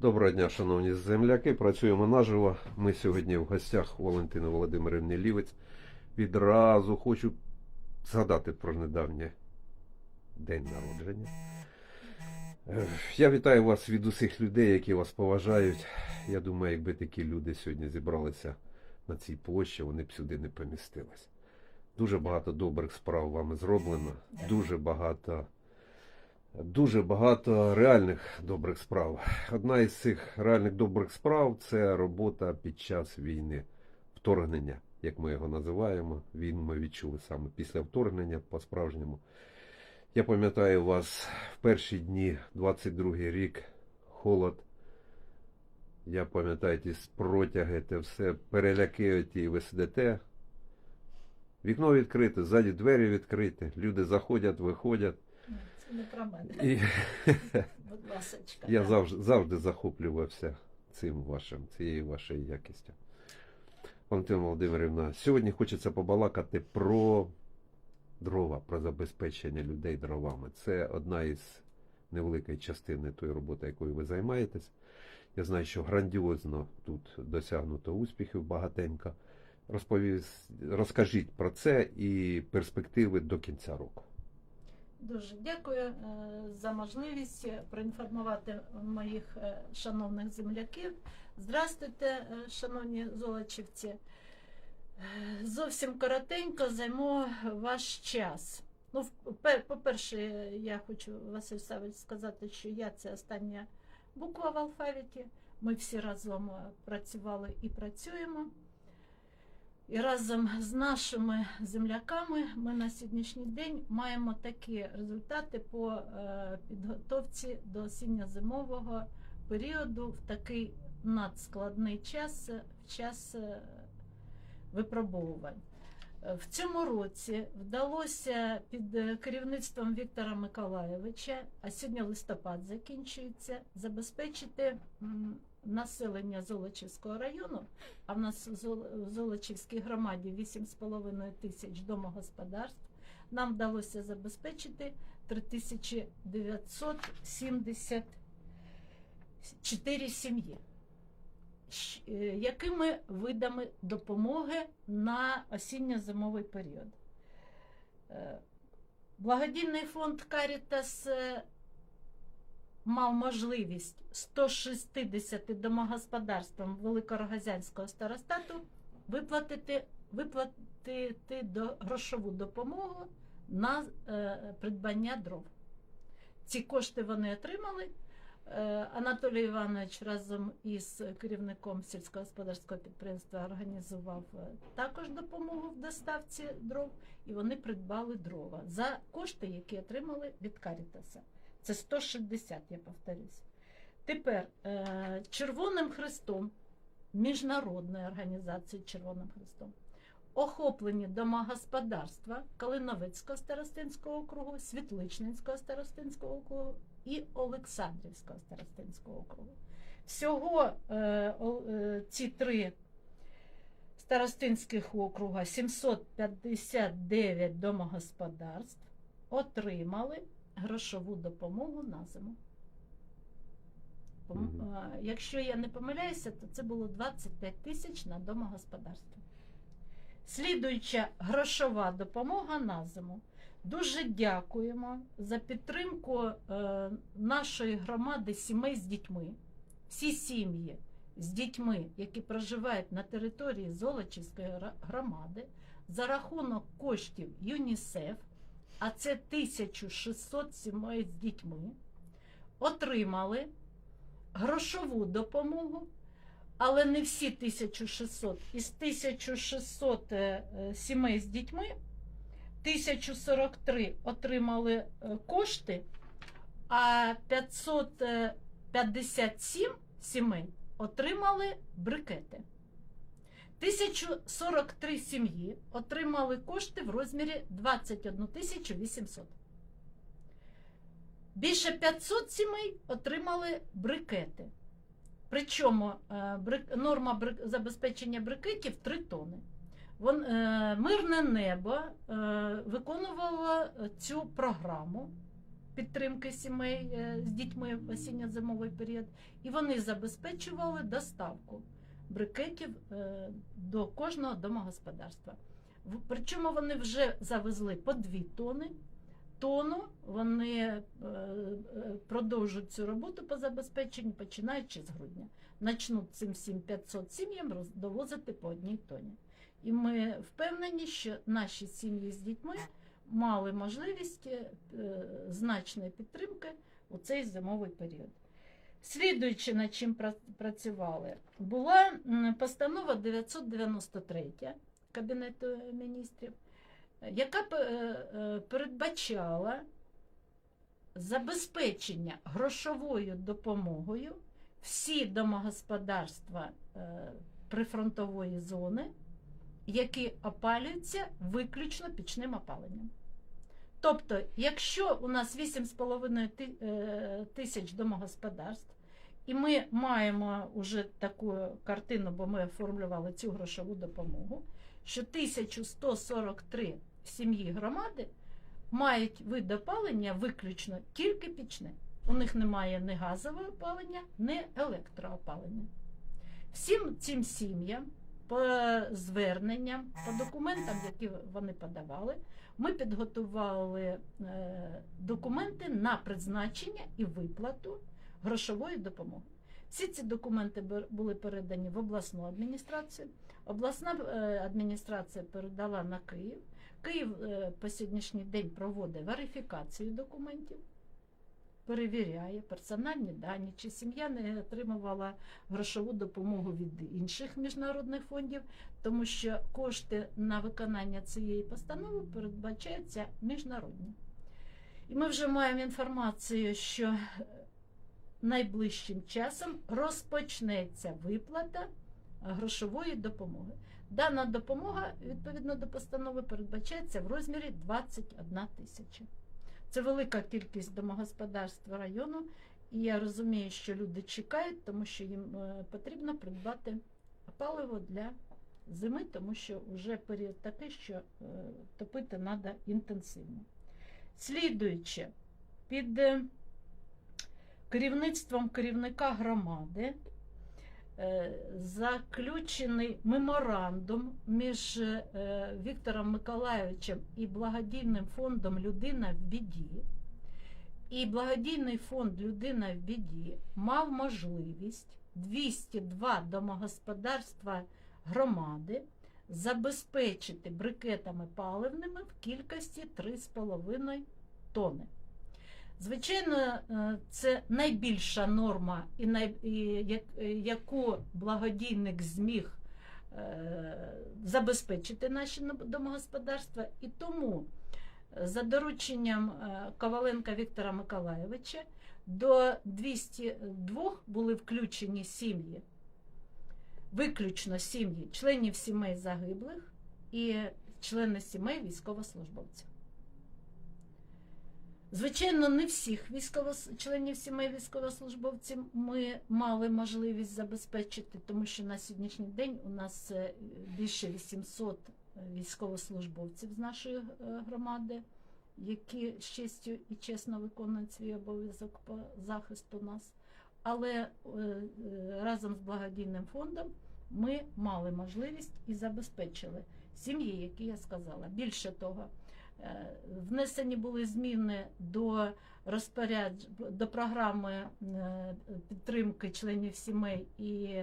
Доброго дня, шановні земляки. Працюємо наживо. Ми сьогодні в гостях Валентини Володимирівни Лівець. Відразу хочу згадати про недавнє день народження. Е, Я вітаю вас від усіх людей, які вас поважають. Я думаю, якби такі люди сьогодні зібралися на цій площі, вони б сюди не помістились. Дуже багато добрих справ вами зроблено, дуже багато Дуже багато реальних добрих справ. Одна із цих реальних добрих справ це робота під час війни, вторгнення, як ми його називаємо. Війну ми відчули саме після вторгнення по-справжньому. Я пам'ятаю вас в перші дні, 22-й рік, холод. Я пам'ятаю ті протяги, те все, переляки оті, ви сидите. Вікно відкрите, ззаді двері відкриті, люди заходять, виходять. Не про мене. Будь ласочка. я завжди, завжди захоплювався цим вашим, цією вашою якістю. Валентина Володимирівна, сьогодні хочеться побалакати про дрова, про забезпечення людей дровами. Це одна із невеликої частини тої роботи, якою ви займаєтесь. Я знаю, що грандіозно тут досягнуто успіхів багатенько. Розповіс... Розкажіть про це і перспективи до кінця року. Дуже дякую е, за можливість проінформувати моїх е, шановних земляків. Здрастуйте, е, шановні золочівці. Зовсім коротенько займу ваш час. Ну, по-перше, я хочу Василь Савич сказати, що я це остання буква в алфавіті. Ми всі разом працювали і працюємо. І разом з нашими земляками ми на сьогоднішній день маємо такі результати по е, підготовці до осінньо-зимового періоду в такий надскладний час, в час е, випробовувань. В цьому році вдалося під керівництвом Віктора Миколаєвича, а сьогодні листопад закінчується, забезпечити населення Золочівського району, а в нас в Золочівській громаді 8,5 тисяч домогосподарств. Нам вдалося забезпечити 3974 сім'ї. Е, Якими видами допомоги на осінньо-зимовий період? Е, Благодійний фонд Карітас мав можливість 160 домогосподарствам Великорогазянського старостату виплатити, виплатити до, грошову допомогу на е, придбання дров. Ці кошти вони отримали. Е, Анатолій Іванович разом із керівником сільськогосподарського підприємства організував е, також допомогу в доставці дров, і вони придбали дрова за кошти, які отримали від Карітаса. Це 160, я повторюсь. Тепер е, Червоним Хрестом, міжнародною організацією Червоним Хрестом, охоплені домогосподарства Калиновицького старостинського округу, Світличненського старостинського округу і Олександрівського старостинського округу. Всього е, е, ці три старостинських округа 759 домогосподарств отримали грошову допомогу на зиму. Пом- а, Якщо я не помиляюся, то це було 25 тисяч на домогосподарство. Слідуюча грошова допомога на зиму. Дуже дякуємо за підтримку е, нашої громади сімей з дітьми. Всі сім'ї з дітьми, які проживають на території Золочівської громади, за рахунок коштів ЮНІСЕФ, а це 1600 сімей з дітьми, отримали грошову допомогу, але не всі 1600. Із 1600 е, е, сімей з дітьми 1043 отримали е, кошти, а 557 сімей отримали брикети. 1043 сім'ї отримали кошти в розмірі 21 800. Більше 500 сімей отримали брикети. Причому е, норма забезпечення брикетів 3 тони. Е, Мирне небо е, виконувало цю програму підтримки сімей е, з дітьми в осінньо-зимовий період, і вони забезпечували доставку брикетів е, до кожного домогосподарства. Причому вони вже завезли по дві тони. Тону вони е, е, продовжують цю роботу по забезпеченню, починаючи з грудня. Начнуть цим всім 500 сім'ям довозити по одній тоні. І ми впевнені, що наші сім'ї з дітьми мали можливість значної підтримки у цей зимовий період. Слідуючи над чим працювали, була постанова 993 Кабінету міністрів, яка пе- е, е, передбачала забезпечення грошовою допомогою всі домогосподарства е, прифронтової зони, які опалюються виключно пічним опаленням. Тобто, якщо у нас 8,5 ти- е, тисяч домогосподарств, і ми маємо вже таку картину, бо ми оформлювали цю грошову допомогу, що 1143 сім'ї громади мають вид опалення виключно тільки пічне. У них немає ні газового опалення, ні електроопалення. Всім цим сім'ям по зверненням, по документам, які вони подавали, ми підготували е, документи на призначення і виплату грошової допомоги. Всі ці документи були передані в обласну адміністрацію. Обласна е, адміністрація передала на Київ. Київ е, по сьогоднішній день проводить верифікацію документів, перевіряє персональні дані, чи сім'я не отримувала грошову допомогу від інших міжнародних фондів, тому що кошти на виконання цієї постанови передбачаються міжнародні. І ми вже маємо інформацію, що найближчим часом розпочнеться виплата грошової допомоги. Дана допомога, відповідно до постанови, передбачається в розмірі 21 тисяча. Це велика кількість домогосподарств району, і я розумію, що люди чекають, тому що їм е, потрібно придбати паливо для зими, тому що вже період такий, що е, топити треба інтенсивно. Слідуючи, під е, керівництвом керівника громади заключений меморандум між е, Віктором Миколайовичем і благодійним фондом Людина в біді. І благодійний фонд Людина в біді мав можливість 202 домогосподарства громади забезпечити брикетами паливними в кількості 3,5 тони. Звичайно, е, це найбільша норма, і яку благодійник зміг е, забезпечити наші домогосподарства. І тому е, за дорученням Коваленка Віктора Миколайовича до 202 були включені сім'ї, виключно сім'ї членів сімей загиблих і члени сімей військовослужбовців. Звичайно, не всіх військовос... членів сімей військовослужбовців ми мали можливість забезпечити, тому що на сьогоднішній день у нас е, більше 800 військовослужбовців з нашої е, громади, які з честю і чесно виконують свій обов'язок по захисту нас. Але е, разом з благодійним фондом ми мали можливість і забезпечили сім'ї, які я сказала. Більше того, Внесені були зміни до розпорядж... до програми е, підтримки членів сімей і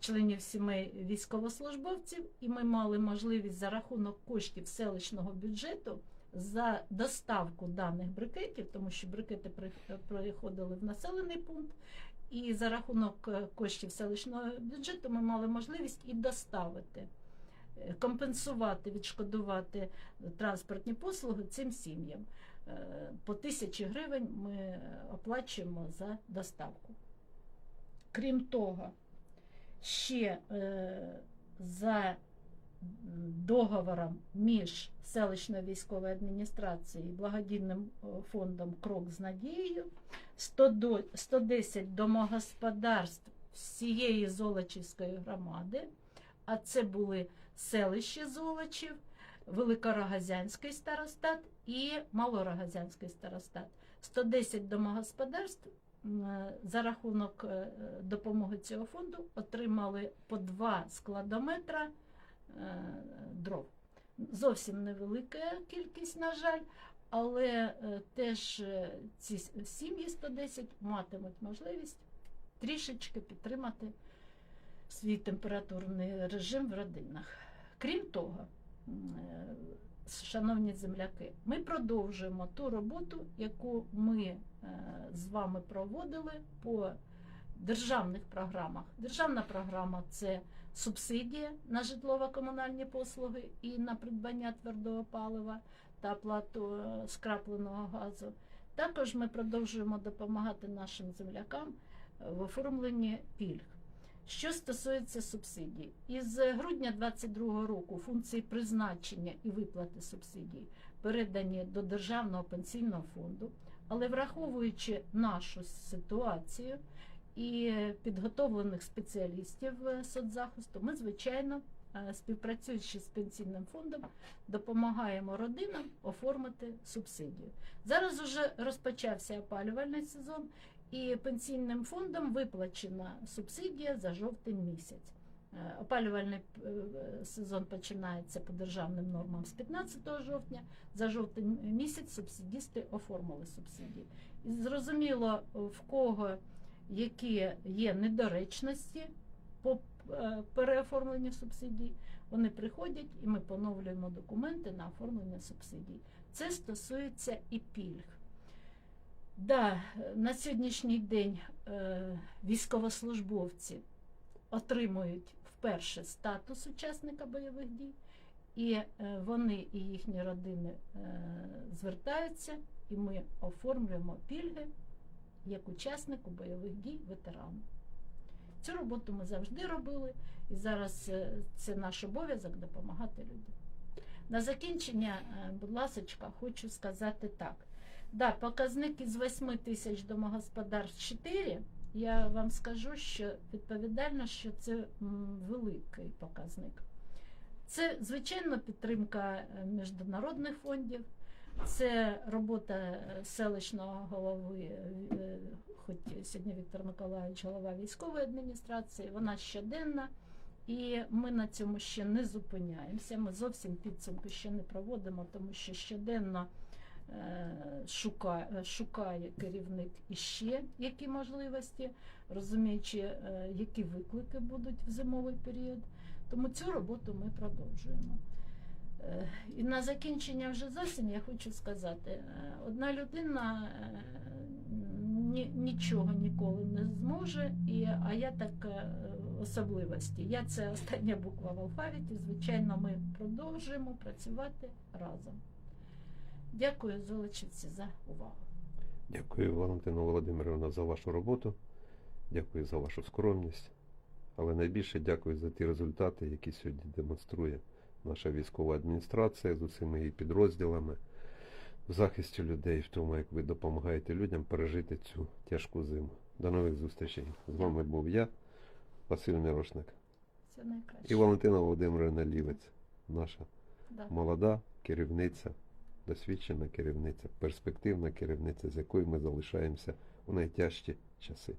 членів сімей військовослужбовців, і ми мали можливість за рахунок коштів селищного бюджету за доставку даних брикетів, тому що брикети при- приходили в населений пункт, і за рахунок е, коштів селищного бюджету ми мали можливість і доставити, е, компенсувати, відшкодувати транспортні послуги цим сім'ям. Е, По тисячі гривень ми оплачуємо за доставку. Крім того, ще е, за договором між селищною військовою адміністрацією і благодійним е, фондом Крок з надією 110 домогосподарств всієї Золочівської громади, а це були селище Золочів, Великорогазянський старостат і Малорогазянський старостат. 110 домогосподарств е, за рахунок е, допомоги цього фонду отримали по два складометра е, дров. Зовсім невелика кількість, на жаль, але теж ці сім'ї 110 матимуть можливість трішечки підтримати свій температурний режим в родинах. Крім того, е, шановні земляки, ми продовжуємо ту роботу, яку ми е, з вами проводили по державних програмах. Державна програма це субсидія на житлово-комунальні послуги і на придбання твердого палива та оплату е, скрапленого газу. Також ми продовжуємо допомагати нашим землякам в оформленні пільг. Що стосується субсидій, із грудня 2022 року функції призначення і виплати субсидій передані до Державного пенсійного фонду, але враховуючи нашу ситуацію і підготовлених спеціалістів е, соцзахисту, ми, звичайно, е, співпрацюючи з пенсійним фондом, допомагаємо родинам оформити субсидію. Зараз уже розпочався опалювальний сезон, і пенсійним фондом виплачена субсидія за жовтень місяць. Е, Опалювальний е, сезон починається по державним нормам з 15 жовтня. За жовтень місяць субсидісти оформили субсидії. І зрозуміло, в кого які є недоречності по е, переоформленню субсидій, вони приходять і ми поновлюємо документи на оформлення субсидій. Це стосується і пільг. Да, на сьогоднішній день е, військовослужбовці отримують вперше статус учасника бойових дій, і е, вони і їхні родини е, звертаються, і ми оформлюємо пільги як учаснику бойових дій ветерану. Цю роботу ми завжди робили, і зараз це наш обов'язок допомагати людям. На закінчення, будь ласка, хочу сказати так. Да, показник із 8 тисяч домогосподарств 4. Я вам скажу, що відповідально, що це великий показник. Це, звичайно, підтримка е, міжнародних фондів, це робота е, селищного голови, е, хоч сьогодні Віктор Миколаївич, голова військової адміністрації, вона щоденна. І ми на цьому ще не зупиняємося. Ми зовсім підсумку ще не проводимо, тому що щоденно шукає, шукає керівник іще які можливості, розуміючи, е, які виклики будуть в зимовий період. Тому цю роботу ми продовжуємо. Е, І на закінчення вже зовсім я хочу сказати: е, одна людина е, нічого ніколи не зможе, і, а я так е, особливості. Я це остання буква в алфавіті. Звичайно, ми продовжуємо працювати разом. Дякую, Золочівці, за увагу. Дякую, Валентина Володимирівна, за вашу роботу. Дякую за вашу скромність. Але найбільше дякую за ті результати, які сьогодні демонструє наша військова адміністрація з усіма її підрозділами в захисті людей, в тому, як ви допомагаєте людям пережити цю тяжку зиму. До нових зустрічей. З вами був я, Василь Мірошник, і Валентина Володимирівна Лівець, наша Да. молода керівниця, досвідчена керівниця, перспективна керівниця, з якою ми залишаємося у найтяжчі часи.